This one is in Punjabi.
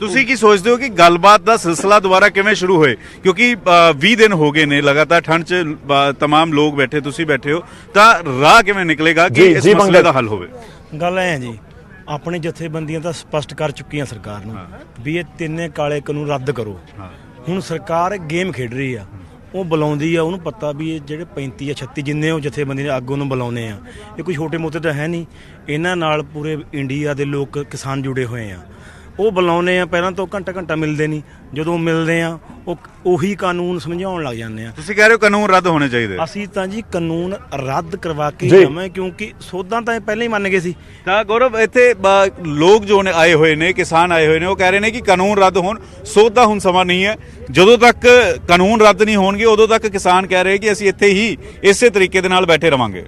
ਤੁਸੀਂ ਕੀ ਸੋਚਦੇ ਹੋ ਕਿ ਗੱਲਬਾਤ ਦਾ ਸਿਲਸਿਲਾ ਦੁਬਾਰਾ ਕਿਵੇਂ ਸ਼ੁਰੂ ਹੋਏ ਕਿਉਂਕਿ ਅ, 20 ਦਿਨ ਹੋ ਗਏ ਨੇ ਲਗਾਤਾਰ ਠੰਡ 'ਚ ਅ, तमाम ਲੋਕ ਬੈਠੇ ਤੁਸੀਂ ਬੈਠੇ ਹੋ ਤਾਂ ਰਾਹ ਕਿਵੇਂ ਨਿਕਲੇਗਾ ਕਿ ਜੀ, ਇਸ ਜੀ, ਮਸਲੇ ਮੰਗਲ। ਦਾ ਹੱਲ ਹੋਵੇ ਗੱਲ ਐ ਹੈ ਜੀ ਆਪਣੇ ਜਥੇਬੰਦੀਆਂ ਤਾਂ ਸਪਸ਼ਟ ਕਰ ਚੁੱਕੀਆਂ ਸਰਕਾਰ ਨੂੰ ਵੀ ਇਹ ਤਿੰਨੇ ਕਾਲੇ ਕਾਨੂੰਨ ਰੱਦ ਕਰੋ ਹੁਣ ਸਰਕਾਰ ਗੇਮ ਖੇਡ ਰਹੀ ਆ ਉਹ ਬੁਲਾਉਂਦੀ ਆ ਉਹਨੂੰ ਪਤਾ ਵੀ ਇਹ ਜਿਹੜੇ 35 ਜਾਂ 36 ਜਿੰਨੇ ਉਹ ਜਥੇਬੰਦੀ ਦੇ ਆਗੂ ਨੂੰ ਬੁਲਾਉਨੇ ਆ ਇਹ ਕੋਈ ਛੋਟੇ ਮੋਟੇ ਤਾਂ ਹੈ ਨਹੀਂ ਇਹਨਾਂ ਨਾਲ ਪੂਰੇ ਇੰਡੀਆ ਦੇ ਲੋਕ ਕਿਸਾਨ ਜੁੜੇ ਹੋਏ ਆ ਉਹ ਬੁਲਾਉਨੇ ਆ ਪਹਿਲਾਂ ਤਾਂ ਘੰਟਾ ਘੰਟਾ ਮਿਲਦੇ ਨਹੀਂ। ਜਦੋਂ ਮਿਲਦੇ ਆ ਉਹ ਉਹੀ ਕਾਨੂੰਨ ਸਮਝਾਉਣ ਲੱਗ ਜਾਂਦੇ ਆ। ਤੁਸੀਂ ਕਹਿ ਰਹੇ ਹੋ ਕਾਨੂੰਨ ਰੱਦ ਹੋਣੇ ਚਾਹੀਦੇ। ਅਸੀਂ ਤਾਂ ਜੀ ਕਾਨੂੰਨ ਰੱਦ ਕਰਵਾ ਕੇ। ਜਾਵਾਂ ਕਿਉਂਕਿ ਸੋਧਾਂ ਤਾਂ ਇਹ ਪਹਿਲਾਂ ਹੀ ਮੰਨ ਗਏ ਸੀ। ਤਾਂ ਗੌਰਵ ਇੱਥੇ ਲੋਕ ਜੋ ਨੇ ਆਏ ਹੋਏ ਨੇ ਕਿਸਾਨ ਆਏ ਹੋਏ ਨੇ ਉਹ ਕਹਿ ਰਹੇ ਨੇ ਕਿ ਕਾਨੂੰਨ ਰੱਦ ਹੋਣ ਸੋਧ ਦਾ ਹੁਣ ਸਮਾਂ ਨਹੀਂ ਹੈ। ਜਦੋਂ ਤੱਕ ਕਾਨੂੰਨ ਰੱਦ ਨਹੀਂ ਹੋਣਗੇ ਉਦੋਂ ਤੱਕ ਕਿਸਾਨ ਕਹਿ ਰਹੇ ਕਿ ਅਸੀਂ ਇੱਥੇ ਹੀ ਇਸੇ ਤਰੀਕੇ ਦੇ ਨਾਲ ਬੈਠੇ ਰਵਾਂਗੇ।